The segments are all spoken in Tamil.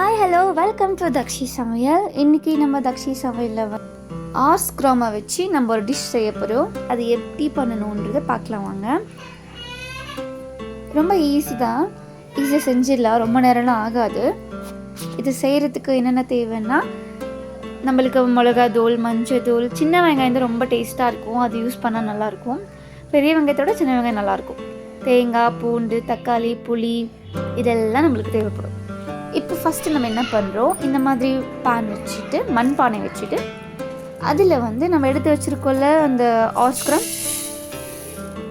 Hi hello welcome to Dakshi சமையல் இன்றைக்கி நம்ம தக்ஷி சமையலில் ஆர்ஸ் வச்சு நம்ம ஒரு டிஷ் செய்ய போகிறோம் அது எப்படி பண்ணணுன்றதை பார்க்கலாம் வாங்க. ரொம்ப ஈஸி தான். ஈஸியாக செஞ்சிடலாம். ரொம்ப நேரம்லாம் ஆகாது. இது செய்கிறதுக்கு என்னென்ன தேவைன்னா நம்மளுக்கு மிளகா தூள் மஞ்சள் தூள் சின்ன வெங்காயம் தான் ரொம்ப டேஸ்ட்டாக இருக்கும். அது யூஸ் பண்ணால் நல்லாயிருக்கும். பெரிய வெங்காயத்தோட சின்ன வெங்காயம் நல்லாயிருக்கும். தேங்காய் பூண்டு தக்காளி புளி இதெல்லாம் நம்மளுக்கு தேவைப்படும். இப்போ ஃபஸ்ட்டு நம்ம என்ன பண்ணுறோம் இந்த மாதிரி பேன் வச்சுட்டு மண் பானை வச்சுட்டு அதில் வந்து நம்ம எடுத்து வச்சுருக்கோம்ல அந்த ஆஸ்கிரம்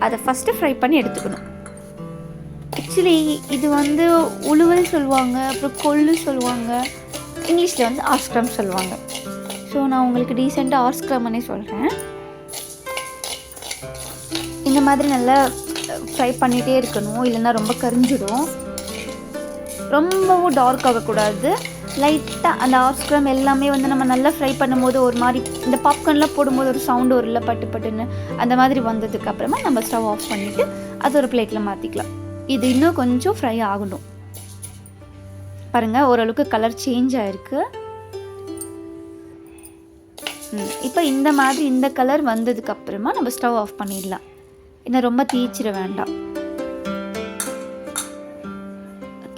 அதை ஃபஸ்ட்டு ஃப்ரை பண்ணி எடுத்துக்கணும். ஆக்சுவலி இது வந்து உழுவல் சொல்லுவாங்க அப்புறம் கொள்ளு சொல்லுவாங்க இங்கிலீஷில் வந்து ஆஸ்கிரம் சொல்லுவாங்க. ஸோ நான் உங்களுக்கு டீசெண்டாக ஆஸ்கிரம்னே சொல்கிறேன் இந்த மாதிரி நல்லா ஃப்ரை பண்ணிகிட்டே இருக்கணும் இல்லைன்னா ரொம்ப கரிஞ்சிடும். ரொம்பவும் டார்க் ஆகக்கூடாது. லைட்டாக அந்த ஆஸ்கிரம் எல்லாமே வந்து நம்ம நல்லா ஃப்ரை பண்ணும்போது ஒரு மாதிரி இந்த பாப்கார்ன்லாம் போடும்போது ஒரு சவுண்டு ஒரு இல்லை பட்டு பட்டுன்னு அந்த மாதிரி வந்ததுக்கு அப்புறமா நம்ம ஸ்டவ் ஆஃப் பண்ணிவிட்டு அது ஒரு பிளேட்டில் மாற்றிக்கலாம் இது இன்னும் கொஞ்சம் ஃப்ரை ஆகணும். பாருங்கள் ஓரளவுக்கு கலர் சேஞ்ச் ஆகிருக்கு இப்போ இந்த மாதிரி இந்த கலர் வந்ததுக்கு அப்புறமா நம்ம ஸ்டவ் ஆஃப் பண்ணிடலாம். இன்னும் ரொம்ப தீச்சிட வேண்டாம்.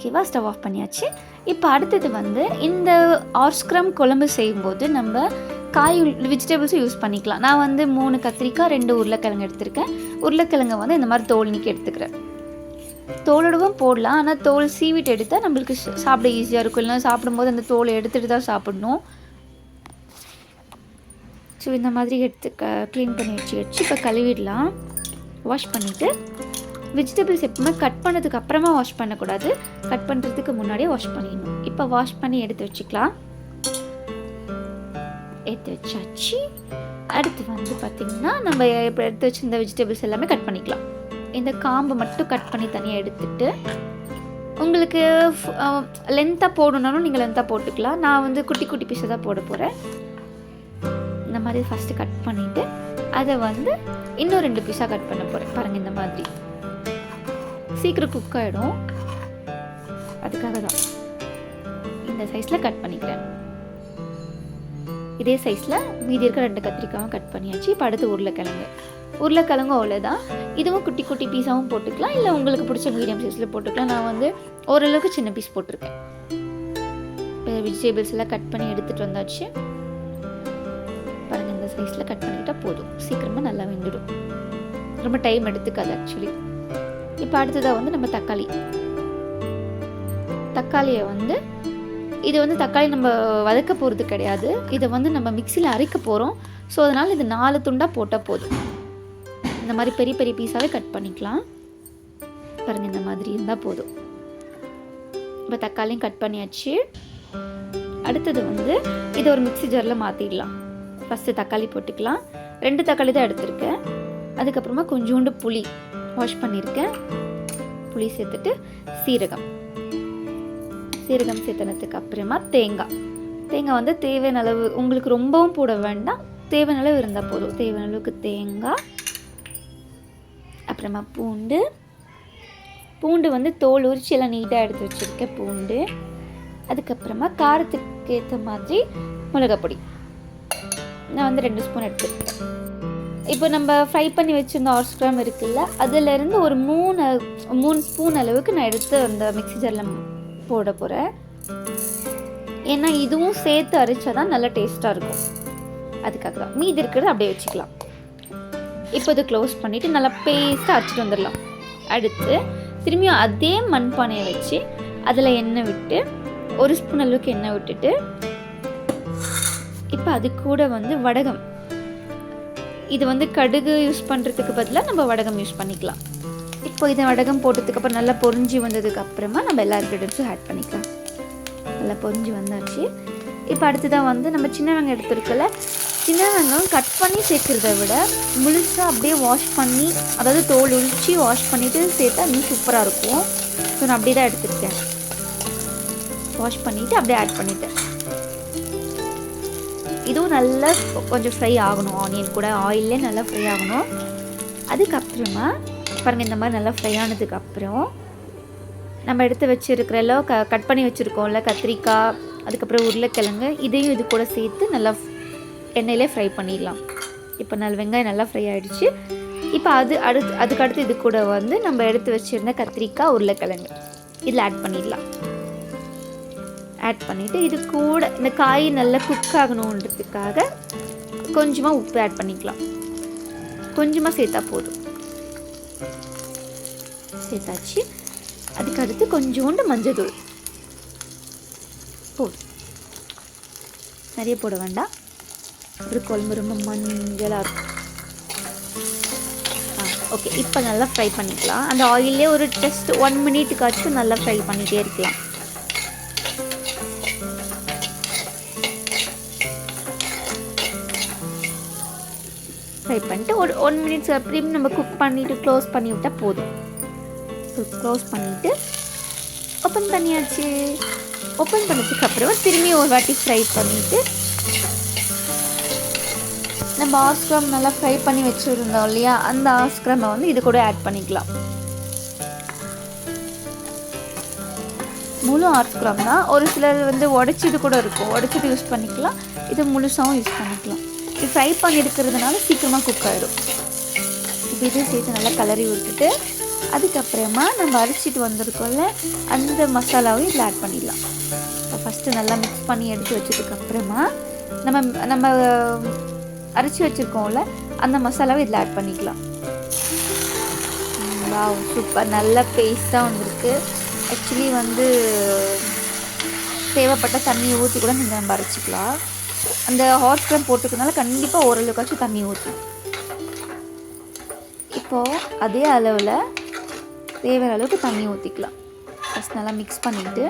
ஓகேவா? ஸ்டவ் ஆஃப் பண்ணியாச்சு. இப்போ அடுத்தது வந்து இந்த ஆர்ஸ்க்ரம் குழம்பு செய்யும்போது நம்ம காய் வெஜிடபிள்ஸும் யூஸ் பண்ணிக்கலாம். நான் வந்து மூணு கத்திரிக்காய் ரெண்டு உருளைக்கிழங்கு எடுத்திருக்கேன். உருளைக்கிழங்கை வந்து இந்த மாதிரி தோல் நீக்கி எடுத்துக்கிறேன். தோலோடவும் போடலாம். ஆனால் தோல் சீவிட்டு எடுத்தால் நம்மளுக்கு சாப்பிட ஈஸியாக இருக்கும். இல்லைனா சாப்பிடும்போது அந்த தோலை எடுத்துகிட்டு தான் சாப்பிடணும். ஸோ இந்த மாதிரி எடுத்து க்ளீன் பண்ணி வச்சு வச்சு இப்போ கழுவிடலாம். வாஷ் பண்ணிவிட்டு வெஜிடபிள்ஸ் எப்பவுமே கட் பண்ணதுக்கு அப்புறமா வாஷ் பண்ணக்கூடாது. கட் பண்ணுறதுக்கு முன்னாடியே வாஷ் பண்ணிடணும். இப்போ வாஷ் பண்ணி எடுத்து வச்சுக்கலாம். எடுத்து வச்சாச்சு. அடுத்து வந்து பார்த்திங்கன்னா நம்ம இப்போ எடுத்து வச்சிருந்த வெஜிடபிள்ஸ் எல்லாமே கட் பண்ணிக்கலாம். இந்த காம்பை மட்டும் கட் பண்ணி தனியாக எடுத்துட்டு உங்களுக்கு லென்த்தாக போடணுன்னாலும் நீங்கள் லென்த்தாக போட்டுக்கலாம். நான் வந்து குட்டி குட்டி பீஸை தான் போட போகிறேன் இந்த மாதிரி ஃபஸ்ட்டு கட் பண்ணிவிட்டு அதை வந்து இன்னும் ரெண்டு பீஸாக கட் பண்ண போகிறேன் பாருங்கள் இந்த மாதிரி. சீக்கிரம் குக் ஆகிடும் அதுக்காக தான் இந்த சைஸில் கட் பண்ணிக்கிறேன். இதே சைஸில் மீதி இருக்க ரெண்டு கத்திரிக்காயும் கட் பண்ணியாச்சு. இப்போ அடுத்து உருளைக்கிழங்கு. உருளைக்கிழங்கும் அவ்வளோதான் இதுவும் குட்டி குட்டி பீஸாகவும் போட்டுக்கலாம். இல்லை உங்களுக்கு பிடிச்ச மீடியம் சைஸில் போட்டுக்கலாம். நான் வந்து ஓரளவுக்கு சின்ன பீஸ் போட்டிருக்கேன். இப்போ வெஜிடபிள்ஸ் எல்லாம் கட் பண்ணி எடுத்துகிட்டு வந்தாச்சு. பாருங்கள் இந்த சைஸில் கட் பண்ணிக்கிட்டால் போதும். சீக்கிரமாக நல்லா வெந்துடும். ரொம்ப டைம் எடுத்துக்காது ஆக்சுவலி இப்போ அடுத்ததாக வந்து நம்ம தக்காளி. தக்காளியை வந்து இது வந்து தக்காளி நம்ம வதக்க போகிறது கிடையாது. இதை வந்து நம்ம மிக்சியில் அரைக்க போகிறோம் ஸோ அதனால் இது நாலு துண்டாக போட்டால் போதும். இந்த மாதிரி பெரிய பெரிய பீஸாகவே கட் பண்ணிக்கலாம். பாருங்கள் இந்த மாதிரி இருந்தால் போதும். இப்போ தக்காளியும் கட் பண்ணியாச்சு. அடுத்தது வந்து இதை ஒரு மிக்சி ஜாரில் மாற்றிடலாம் ஃபஸ்ட்டு தக்காளி போட்டுக்கலாம். ரெண்டு தக்காளி தான் எடுத்திருக்கேன். அதுக்கப்புறமா கொஞ்சோண்டு புளி. வாஷ் பண்ணியிருக்கேன். புளி சேர்த்துட்டு சீரகம். சீரகம் சேர்த்தனத்துக்கு அப்புறமா தேங்காய். தேங்காய் வந்து தேவையான அளவு உங்களுக்கு ரொம்பவும் போட வேண்டாம். தேவையான அளவு இருந்தால் போதும். தேவையான அளவுக்கு தேங்காய். அப்புறமா பூண்டு. பூண்டு வந்து தோல் உரிச்சு எல்லாம் நீட்டாக எடுத்து வச்சுருக்கேன் பூண்டு. அதுக்கப்புறமா காரத்துக்கு ஏற்ற மாதிரி மிளகாப்பொடி நான் வந்து ரெண்டு ஸ்பூன் எடுத்துருக்கேன் இப்போ நம்ம ஃப்ரை பண்ணி வச்சிருந்த ஹார்ஸ் கிராம் இருக்குல்ல அதுலேருந்து ஒரு மூணு மூணு ஸ்பூன் அளவுக்கு நான் எடுத்து அந்த மிக்சி ஜாரில் போட போகிறேன் ஏன்னா இதுவும் சேர்த்து அரைச்சா தான் நல்லா டேஸ்ட்டாக இருக்கும். அதுக்காக தான் மீதி இருக்கிறத அப்படியே வச்சுக்கலாம். இப்போ இது க்ளோஸ் பண்ணிவிட்டு நல்லா பேஸ்ட்டாக அரைச்சிட்டு வந்துடலாம். அடுத்து திரும்பியும் அதே மண்பானையை வச்சு அதில் எண்ணெய் விட்டு ஒரு ஸ்பூன் அளவுக்கு எண்ணெய் விட்டுட்டு இப்போ அது கூட வந்து வடகம். இது வந்து கடுகு யூஸ் பண்ணுறதுக்கு பதிலாக நம்ம வடகம் யூஸ் பண்ணிக்கலாம். இப்போ இதை வடகம் போட்டதுக்கப்புறம் நல்லா பொரிஞ்சு வந்ததுக்கு அப்புறமா நம்ம எல்லா இன்க்ரீடியன்ஸும் ஆட் பண்ணிக்கலாம். நல்லா பொரிஞ்சு வந்தாச்சு. இப்போ அடுத்ததாக வந்து நம்ம சின்ன வெங்காயம் எடுத்துருக்கல சின்ன வெங்காயம் கட் பண்ணி சேர்க்குறத விட முழுசாக அப்படியே வாஷ் பண்ணி அதாவது தோல் உரிச்சு வாஷ் பண்ணிவிட்டு சேர்த்தா இன்னும் சூப்பராக இருக்கும். ஸோ நான் அப்படியே தான் எடுத்துருக்கேன். வாஷ் பண்ணிவிட்டு அப்படியே ஆட் பண்ணிட்டேன். இதுவும் நல்லா கொஞ்சம் ஃப்ரை ஆகணும். ஆனியன் கூட ஆயிலே நல்லா ஃப்ரை ஆகணும். அதுக்கப்புறமா பாருங்கள் இந்த மாதிரி நல்லா ஃப்ரை ஆனதுக்கப்புறம் நம்ம எடுத்து வச்சுருக்கிறல்லோ க கட் பண்ணி வச்சுருக்கோம்ல கத்திரிக்காய் அதுக்கப்புறம் உருளைக்கிழங்கு இதையும் இது கூட சேர்த்து நல்லா எண்ணெயிலே ஃப்ரை பண்ணிடலாம். இப்போ நல்ல வெங்காயம் நல்லா ஃப்ரை ஆகிடுச்சு இப்போ அது அடுத்து அதுக்கடுத்து இது கூட வந்து நம்ம எடுத்து வச்சுருந்த கத்திரிக்காய் உருளைக்கிழங்கு. இதில் ஆட் பண்ணிடலாம். ஆட் பண்ணிவிட்டு இது கூட இந்த காய் நல்லா குக் ஆகணுன்றதுக்காக கொஞ்சமாக உப்பு ஆட் பண்ணிக்கலாம். கொஞ்சமாக சேர்த்தா போதும். சேர்த்தாச்சு. அதுக்கு அடுத்து கொஞ்சோண்டு மஞ்சள் தூள் போதும். நிறைய போட வேண்டாம். ஒரு குழம்பு ரொம்ப மஞ்சளாக இருக்கும். ஓகே இப்போ நல்லா ஃப்ரை பண்ணிக்கலாம். அந்த ஆயிலே ஒரு ஜஸ்ட் ஒன் மினிட்டுக்காச்சும் நல்லா ஃப்ரை பண்ணிகிட்டே இருக்கலாம். ஃப்ரை பண்ணிட்டு ஒரு ஒன் மினிட்ஸ் அப்படியும் நம்ம குக் பண்ணிவிட்டு க்ளோஸ் பண்ணி விட்டால் போதும். க்ளோஸ் பண்ணிவிட்டு ஓப்பன் பண்ணியாச்சு. ஓப்பன் பண்ணதுக்கப்புறம் திரும்பி ஒரு வாட்டி ஃப்ரை பண்ணிவிட்டு நம்ம ஆஸ்கிரம் நல்லா ஃப்ரை பண்ணி வச்சுருந்தோம் இல்லையா? அந்த ஆஸ்கிரமை வந்து இது கூட ஆட் பண்ணிக்கலாம். முழு ஆஸ்கிரம் தான் ஒரு சிலர் வந்து உடச்சது கூட இருக்கும். உடச்சது யூஸ் பண்ணிக்கலாம். இது முழுசாகவும் யூஸ் பண்ணிக்கலாம். ஃப்ரை பண்ணி எடுக்கிறதுனால சீக்கிரமாக குக் ஆகிடும் இப்போ இது சேர்த்து நல்லா கலரி விட்டுட்டு அதுக்கப்புறமா நம்ம அரைச்சிட்டு வந்திருக்கோம்ல அந்த மசாலாவையும் இதில் ஆட் பண்ணிடலாம். இப்போ ஃபஸ்ட்டு நல்லா மிக்ஸ் பண்ணி எடுத்து வச்சதுக்கப்புறமா நம்ம நம்ம அரைச்சி வச்சுருக்கோம்ல அந்த மசாலாவை இதில் ஆட் பண்ணிக்கலாம். வா சூப்பர் நல்ல பேஸ்ட்டாக வந்திருக்கு. ஆக்சுவலி வந்து தேவைப்பட்ட தண்ணியை ஊற்றி கூட நீங்கள் நம்ம அரைச்சிக்கலாம். அந்த ஹாட் க்ரம் போட்டுக்கிறதுனால கண்டிப்பாக ஓரளவுக்காச்சும் தண்ணி ஊற்றும் இப்போது அதே அளவில் தேவையான அளவுக்கு தண்ணி ஊற்றிக்கலாம் ஃபஸ்ட் நல்லா மிக்ஸ் பண்ணிவிட்டு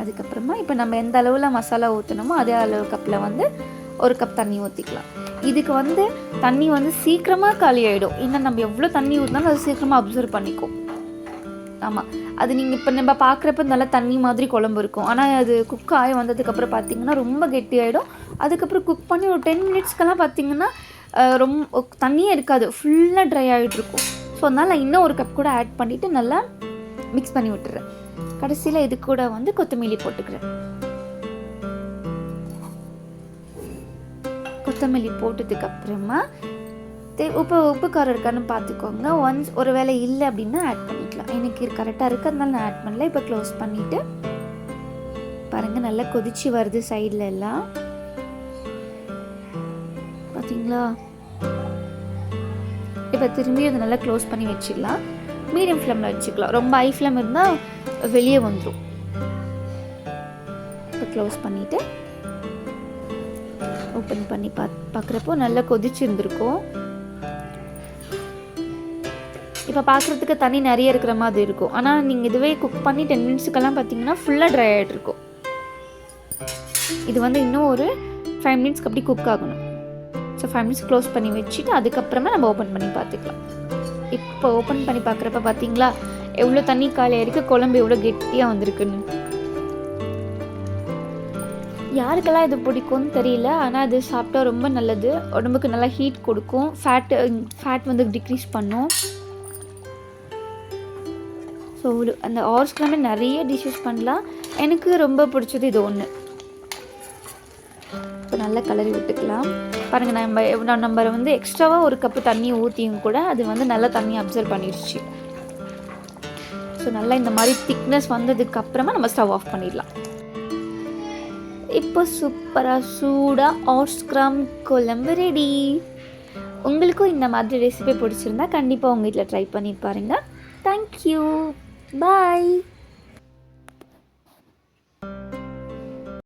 அதுக்கப்புறமா இப்போ நம்ம எந்த அளவில் மசாலா ஊற்றணுமோ அதே அளவு கப்பில் வந்து ஒரு கப் தண்ணி ஊற்றிக்கலாம் இதுக்கு வந்து தண்ணி வந்து சீக்கிரமாக காலி ஆகிடும் இன்னும் நம்ம எவ்வளோ தண்ணி ஊற்றினாலும் அது சீக்கிரமாக அப்சர்வ் பண்ணிக்கும். ஆமாம் அது நீங்கள் இப்போ நம்ம பார்க்குறப்ப நல்லா தண்ணி மாதிரி குழம்பு இருக்கும். ஆனால் அது குக் ஆகி வந்ததுக்கப்புறம் பார்த்தீங்கன்னா ரொம்ப கெட்டியாயிடும் அதுக்கப்புறம் குக் பண்ணி ஒரு டென் மினிட்ஸ்க்கெல்லாம் பார்த்தீங்கன்னா ரொம்ப தண்ணியே இருக்காது. ஃபுல்லாக ட்ரை ஆகிட்டு இருக்கும். ஸோ அதனால் இன்னும் ஒரு கப் கூட ஆட் பண்ணிவிட்டு நல்லா மிக்ஸ் பண்ணி விட்டுறேன். கடைசியில் இது கூட வந்து கொத்தமல்லி போட்டுக்கிறேன். கொத்தமல்லி போட்டதுக்கப்புறமா தே உப்பு உப்பு காரம் இருக்கான்னு பார்த்துக்கோங்க ஒன்ஸ் ஒரு வேளை இல்லை அப்படின்னா ஆட் பண்ணிக்கலாம். எனக்கு கரெக்டாக இருக்குது அதனால நான் ஆட் பண்ணல. இப்போ க்ளோஸ் பண்ணிவிட்டு பாருங்கள் நல்லா கொதிச்சு வருது சைடில் எல்லாம். பார்த்தீங்களா இப்போ திரும்பி அதை நல்லா க்ளோஸ் பண்ணி வச்சிடலாம். மீடியம் ஃப்ளேமில் வச்சுக்கலாம். ரொம்ப ஹை ஃப்ளேம் இருந்தால் வெளியே வந்துடும் இப்போ க்ளோஸ் பண்ணிவிட்டு ஓப்பன் பண்ணி பா பார்க்குறப்போ நல்லா கொதிச்சிருந்துருக்கும். இப்போ பார்க்குறதுக்கு தண்ணி நிறைய இருக்கிற மாதிரி இருக்கும். ஆனால் நீங்கள் இதுவே குக் பண்ணி டென் மினிட்ஸுக்கெல்லாம் பார்த்தீங்கன்னா ஃபுல்லாக ட்ரை ஆகிட்டு இருக்கும். இது வந்து இன்னும் ஒரு ஃபைவ் மினிட்ஸ்க்கு அப்படி குக் ஆகணும். ஸோ ஃபைவ் மினிட்ஸ் க்ளோஸ் பண்ணி வச்சுட்டு அதுக்கப்புறமா நம்ம ஓப்பன் பண்ணி பார்த்துக்கலாம் இப்போ ஓப்பன் பண்ணி பார்க்குறப்ப பார்த்தீங்களா எவ்வளோ தண்ணி காலியாக இருக்குது குழம்பு எவ்வளோ கெட்டியாக வந்திருக்குன்னு. யாருக்கெல்லாம் இது பிடிக்கும்னு தெரியல ஆனால் அது சாப்பிட்டா ரொம்ப நல்லது. உடம்புக்கு நல்லா ஹீட் கொடுக்கும். ஃபேட்டு ஃபேட் வந்து டிக்ரீஸ் பண்ணும். ஸோ அந்த ஆர்ஸ்க்குலாமே நிறைய டிஷ்ஷஸ் பண்ணலாம். எனக்கு ரொம்ப பிடிச்சது இது ஒன்று இப்போ நல்லா கலரி விட்டுக்கலாம். பாருங்கள் நம்ம எவ்வளோ நம்ம வந்து எக்ஸ்ட்ராவாக ஒரு கப்பு தண்ணி ஊற்றியும் கூட அது வந்து நல்லா தண்ணி அப்சர்வ் பண்ணிடுச்சு ஸோ நல்லா இந்த மாதிரி திக்னஸ் வந்ததுக்கு அப்புறமா நம்ம ஸ்டவ் ஆஃப் பண்ணிடலாம். இப்போ சூப்பராக சூடாக ஆஸ்கிராம் குழம்பு ரெடி உங்களுக்கும் இந்த மாதிரி ரெசிபி பிடிச்சிருந்தா கண்டிப்பாக உங்கள் வீட்டில் ட்ரை பண்ணி பாருங்கள் தேங்க்யூ Bye!